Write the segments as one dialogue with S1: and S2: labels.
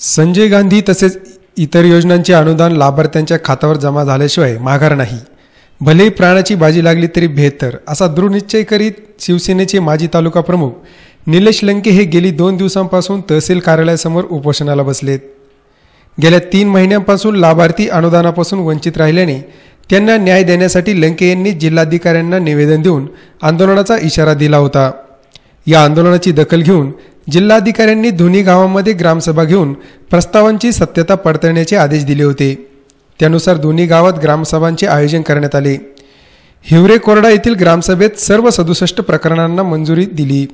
S1: संजय गांधी तसेच इतर योजनांचे अनुदान लाभार्थ्यांच्या खात्यावर जमा झाल्याशिवाय माघार नाही. भलेही प्राणाची बाजी लागली तरी बेहतर असा दृढनिश्चय करीत शिवसेनेचे माजी तालुका प्रमुख निलेश लंके हे गेली दोन दिवसांपासून तहसील कार्यालयासमोर उपोषणाला बसलेत. गेल्या तीन महिन्यांपासून लाभार्थी अनुदानापासून वंचित राहिल्याने त्यांना न्याय देण्यासाठी लंके यांनी जिल्हाधिकाऱ्यांना निवेदन देऊन आंदोलनाचा इशारा दिला होता. या आंदोलनाची दखल घेऊन जिल्हाधिकाऱ्यांनी दोन्ही गावांमध्ये ग्रामसभा घेऊन प्रस्तावांची सत्यता पडताळण्याचे आदेश दिले होते. त्यानुसार दोन्ही गावात ग्रामसभांचे आयोजन करण्यात आले. हिवरे कोरडा येथील ग्रामसभेत सर्व सदुसष्ट प्रकरणांना मंजुरी दिली.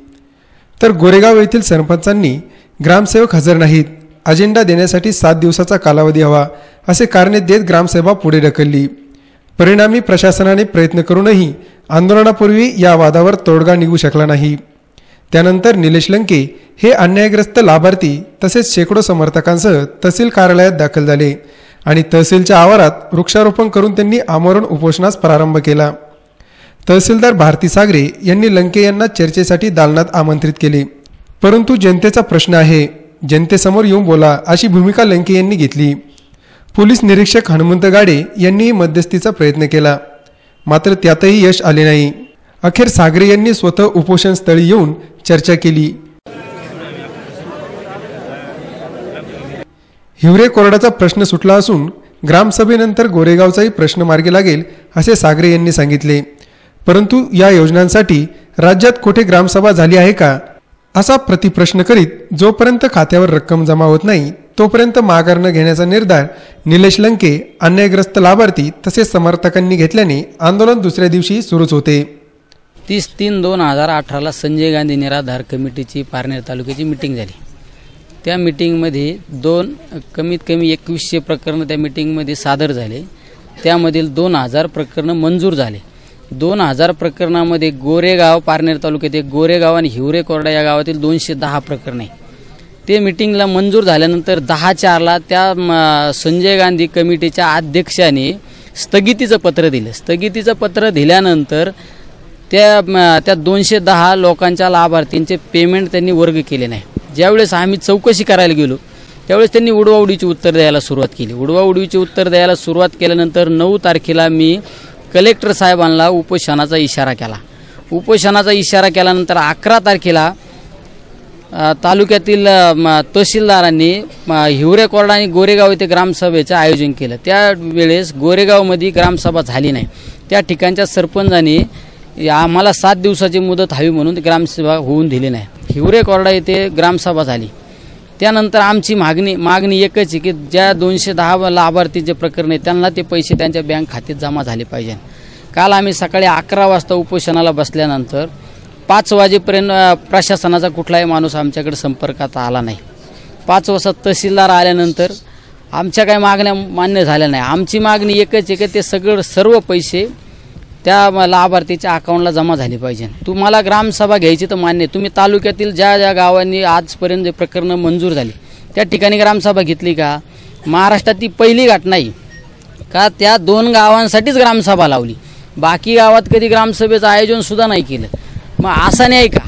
S1: तर गोरेगाव येथील सरपंचांनी ग्रामसेवक हजर नाहीत. अजेंडा देण्यासाठी सात दिवसाचा कालावधी हवा असे कारणे देत ग्रामसभा पुढे ढकलली. परिणामी प्रशासनाने प्रयत्न करूनही आंदोलनापूर्वी या वादावर तोडगा निघू शकला नाही. त्यानंतर निलेश लंके हे अन्यायग्रस्त लाभार्थी तसेच शेकडो समर्थकांसह तहसील कार्यालयात दाखल झाले आणि तहसीलच्या आवारात वृक्षारोपण करून त्यांनी आमरण उपोषणास प्रारंभ केला. तहसीलदार भारती सागरे यांनी लंके यांना चर्चेसाठी दालनात आमंत्रित केले. परंतु जनतेचा प्रश्न आहे जनतेसमोर येऊन बोला अशी भूमिका लंके यांनी घेतली. पोलीस निरीक्षक हनुमंत गाडे यांनीही मध्यस्थीचा प्रयत्न केला. मात्र त्यातही यश आले नाही. अखेर सागरे यांनी स्वतः उपोषणस्थळी येऊन चर्चा केली. हिवरे कोरडाचा प्रश्न सुटला असून ग्रामसभेनंतर गोरेगावचाही प्रश्न मार्गी लागेल असे सागरे यांनी सांगितले. परंतु या योजनांसाठी राज्यात कुठे ग्रामसभा झाली आहे का? असा प्रतिप्रश्न करीत जोपर्यंत खात्यावर रक्कम जमा होत नाही तोपर्यंत माघार न घेण्याचा निर्धार निलेश लंके अन्यायग्रस्त लाभार्थी तसेच समर्थकांनी घेतल्याने आंदोलन दुसऱ्या दिवशी सुरूच होते.
S2: तीस तीन दोन हजार अठराला संजय गांधी निराधार कमिटीची पारनेर तालुक्याची मिटिंग झाली. त्या मिटिंगमध्ये दोन कमीत कमी एकवीसशे प्रकरणं त्या मिटिंगमध्ये सादर झाले. त्यामधील दोन हजार प्रकरणं मंजूर झाले. दोन हजार प्रकरणामध्ये गोरेगाव पारनेर तालुक्यात एक गोरेगाव आणि हिवरे कोरडा या गावातील दोनशे दहा प्रकरणे ते मिटिंगला मंजूर झाल्यानंतर दहा चारला त्या संजय गांधी कमिटीच्या अध्यक्षाने स्थगितीचं पत्र दिलं. स्थगितीचं पत्र दिल्यानंतर त्या त्या दोनशे दहा लोकांच्या लाभार्थींचे पेमेंट त्यांनी वर्ग केले नाही. ज्यावेळेस आम्ही चौकशी करायला गेलो त्यावेळेस त्यांनी उडवाउडीची उत्तर द्यायला सुरुवात केली. उडवाउडीची उत्तर द्यायला सुरुवात केल्यानंतर नऊ तारखेला मी कलेक्टर साहेबांना उपोषणाचा इशारा केला. उपोषणाचा इशारा केल्यानंतर अकरा तारखेला तालुक्यातील तहसीलदारांनी म, आणि गोरेगाव येथे ग्रामसभेचं आयोजन केलं. त्यावेळेस गोरेगावमध्ये ग्रामसभा झाली नाही. त्या ठिकाणच्या सरपंचांनी आम्हाला सात दिवसाची मुदत हवी म्हणून ग्रामसभा होऊन दिली नाही. हिवरे कोरडा येथे ग्रामसभा झाली. त्यानंतर आमची मागणी मागणी एकच आहे की ज्या दोनशे दहा लाभार्थी जे प्रकरण आहे त्यांना ते पैसे त्यांच्या बँक खात्यात जमा झाले पाहिजे. काल आम्ही सकाळी अकरा वाजता उपोषणाला बसल्यानंतर पाच वाजेपर्यंत प्रशासनाचा कुठलाही माणूस आमच्याकडे संपर्कात आला नाही. पाच वाजता तहसीलदार आल्यानंतर आमच्या काही मागण्या मान्य झाल्या नाही. आमची मागणी एकच आहे की ते सगळं सर्व पैसे त्या लाभार्थीच्या अकाउंटला जमा झाली पाहिजे. तुम्हाला ग्रामसभा घ्यायची तर मान्य आहे. तुम्ही तालुक्यातील ज्या ज्या गावांनी आजपर्यंत जे प्रकरणं मंजूर झाली त्या ठिकाणी ग्रामसभा घेतली का? महाराष्ट्रात ती पहिली घटना नाही. का त्या दोन गावांसाठीच ग्रामसभा लावली? बाकी गावात कधी ग्रामसभेचं आयोजन सुद्धा नाही केलं. मग असं नाही का?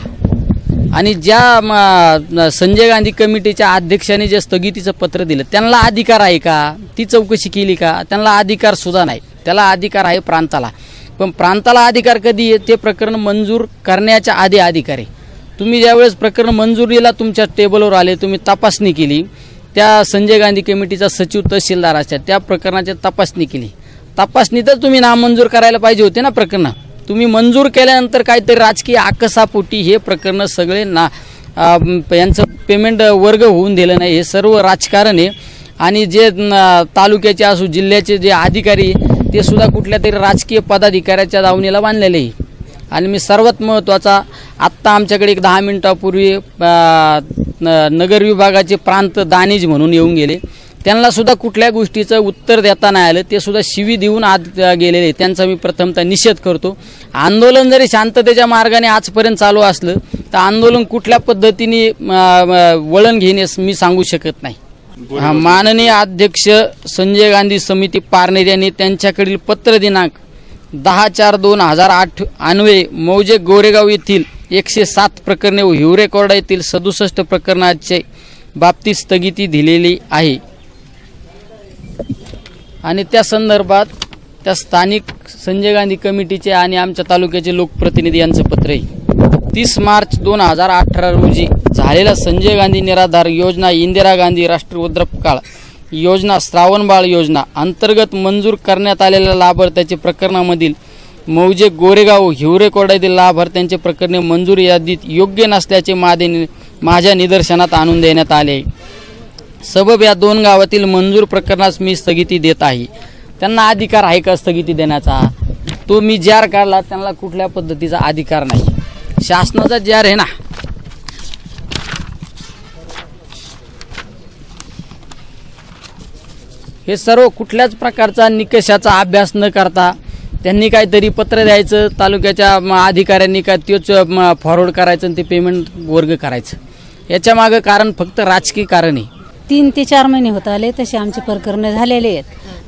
S2: आणि ज्या म, संजय गांधी कमिटीच्या अध्यक्षाने जे स्थगितीचं पत्र दिलं त्यांना अधिकार आहे का? ती चौकशी केली का? त्यांना अधिकार सुद्धा नाही. त्याला अधिकार आहे प्रांताला. पण प्रांताला अधिकार कधी आहे ते प्रकरण मंजूर करण्याच्या आधी अधिकार. आहे तुम्ही ज्यावेळेस प्रकरण मंजुरीला तुमच्या टेबलवर आले तुम्ही तपासणी केली. त्या संजय गांधी कमिटीचा सचिव तहसीलदार असतात. त्या प्रकरणाची तपासणी केली. तपासणी तर तुम्ही नामंजूर करायला पाहिजे होते ना प्रकरणं. तुम्ही मंजूर केल्यानंतर काहीतरी राजकीय आकसापोटी हे प्रकरणं सगळे ना यांचं पेमेंट वर्ग होऊन दिलं नाही. हे सर्व राजकारण आहे आणि जे तालुक्याचे असो जिल्ह्याचे जे अधिकारी ते सुद्धा कुठल्या तरी राजकीय पदाधिकाऱ्याच्या दावणीला बांधलेले. आहे आणि मी सर्वात महत्त्वाचा आत्ता आमच्याकडे एक दहा मिनिटापूर्वी न- नगर विभागाचे प्रांत दानिज म्हणून येऊन गेले. त्यांना सुद्धा कुठल्या गोष्टीचं उत्तर देता नाही आलं. ते सुद्धा शिवी देऊन आज गेलेले. त्यांचा मी प्रथमतः निषेध करतो. आंदोलन जरी शांततेच्या मार्गाने आजपर्यंत चालू असलं तर आंदोलन कुठल्या पद्धतीने वळण घेण्यास मी सांगू शकत नाही. हा, माननीय अध्यक्ष संजय गांधी समिती पारनेर यांनी त्यांच्याकडील पत्र दिनांक दहा चार दोन हजार आठ अन्वये मौजे गोरेगाव येथील एकशे सात प्रकरणे व हिवरे कोरडा येथील सदुसष्ट प्रकरणाचे बाबतीत स्थगिती दिलेली आहे. आणि त्या संदर्भात त्या स्थानिक संजय गांधी कमिटीचे आणि आमच्या तालुक्याचे लोकप्रतिनिधी यांचं पत्र आहे. तीस मार्च दोन हजार अठरा रोजी झालेला संजय गांधी निराधार योजना इंदिरा गांधी राष्ट्रीय उद्रपकाळ योजना श्रावणबाळ योजना अंतर्गत मंजूर करण्यात आलेल्या लाभार्थ्याचे प्रकरणामधील मौजे गोरेगाव हिवरे कोड्यातील लाभार्थ्यांचे प्रकरणे मंजूर यादीत योग्य नसल्याचे मादे माझ्या निदर्शनात आणून देण्यात आले. सबब या दोन गावातील मंजूर प्रकरणास मी स्थगिती देत आहे. त्यांना अधिकार आहे का स्थगिती देण्याचा? तो मी जार काढला त्यांना कुठल्या पद्धतीचा अधिकार नाही. शासनाचा जार आहे ना हे सर्व कुठल्याच प्रकारचा निकषाचा अभ्यास न करता त्यांनी काहीतरी पत्र द्यायचं तालुक्याच्या अधिकाऱ्यांनी काय तोच फॉरवर्ड करायचं आणि ते पेमेंट वर्ग करायचं. याच्या मागं कारण फक्त राजकीय कारण आहे.
S3: तीन ते चार महिने होत आले तसे आमचे प्रकरण झालेले आहेत.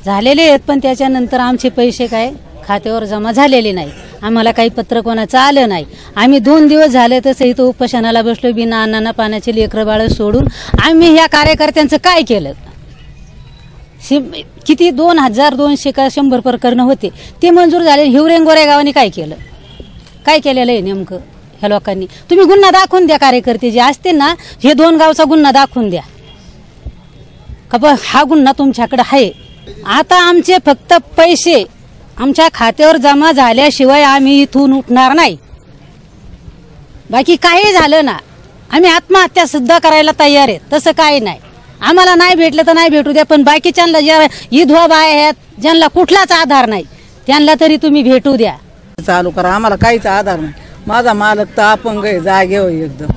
S3: झालेले आहेत पण त्याच्यानंतर आमचे पैसे काय? खात्यावर जमा झालेले नाही. आम्हाला काही पत्र कोणाचं आलं नाही. आम्ही दोन दिवस झाले तसं इथं उपोषणाला बसलो बिना अन्नाना पाण्याचे लेकरं बाळ सोडून. आम्ही ह्या कार्यकर्त्यांचं काय केलं? किती दोन हजार दोनशे का शंभर प्रकरणं होते. ते मंजूर झाले. हिवरेन गोरेगावाने काय केलं? काय केलेलं आहे नेमकं ह्या लोकांनी? तुम्ही गुन्हा दाखवून द्या कार्यकर्ते जे असते ना हे दोन गावचा गुन्हा दाखवून द्या. का ब हा गुन्हा तुमच्याकडे आहे. आता आमचे फक्त पैसे आमच्या खात्यावर जमा झाल्याशिवाय आम्ही इथून उठणार नाही. बाकी काही झालं ना आम्ही आत्महत्या सुद्धा करायला तयार आहे. तसं काही नाही. आम्हाला नाही भेटलं तर नाही भेटू द्या पण बाकीच्यांना ज्या विधवा बाय आहेत ज्यांना कुठलाच आधार नाही त्यांना तरी तुम्ही भेटू द्या.
S4: चालू करा आम्हाला काहीच आधार नाही. माझा मालक तर अपंग आहे जागे होय एकदम.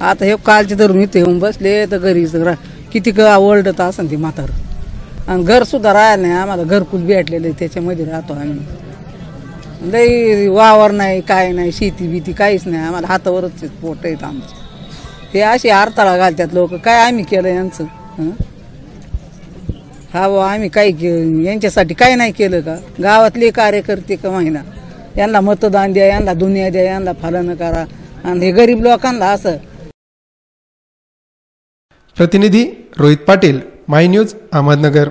S4: आता हे कालचे धरून इथे येऊन बसले तर घरी जरा किती का ओरडत असं ते म्हातार. आणि घर सुद्धा राहिलं नाही आम्हाला घरकुल भेटलेलं आहे त्याच्यामध्ये राहतो आम्ही. लई वावर नाही काय नाही शेती बिती काहीच नाही आम्हाला हातावरच पोट आहेत आमचं. हे असे अडथळा घालतात लोक काय आम्ही केलं यांचं? हं? हा बुवा आम्ही काही के- यांच्यासाठी काय नाही केलं का? गावातले कार्यकर्ते का महिना यांना मतदान द्या यांना दुनिया द्या यांना फलन करा. आणि हे गरीब लोकांना असं.
S1: प्रतिनिधी रोहित पाटील माय न्यूज अहमदनगर.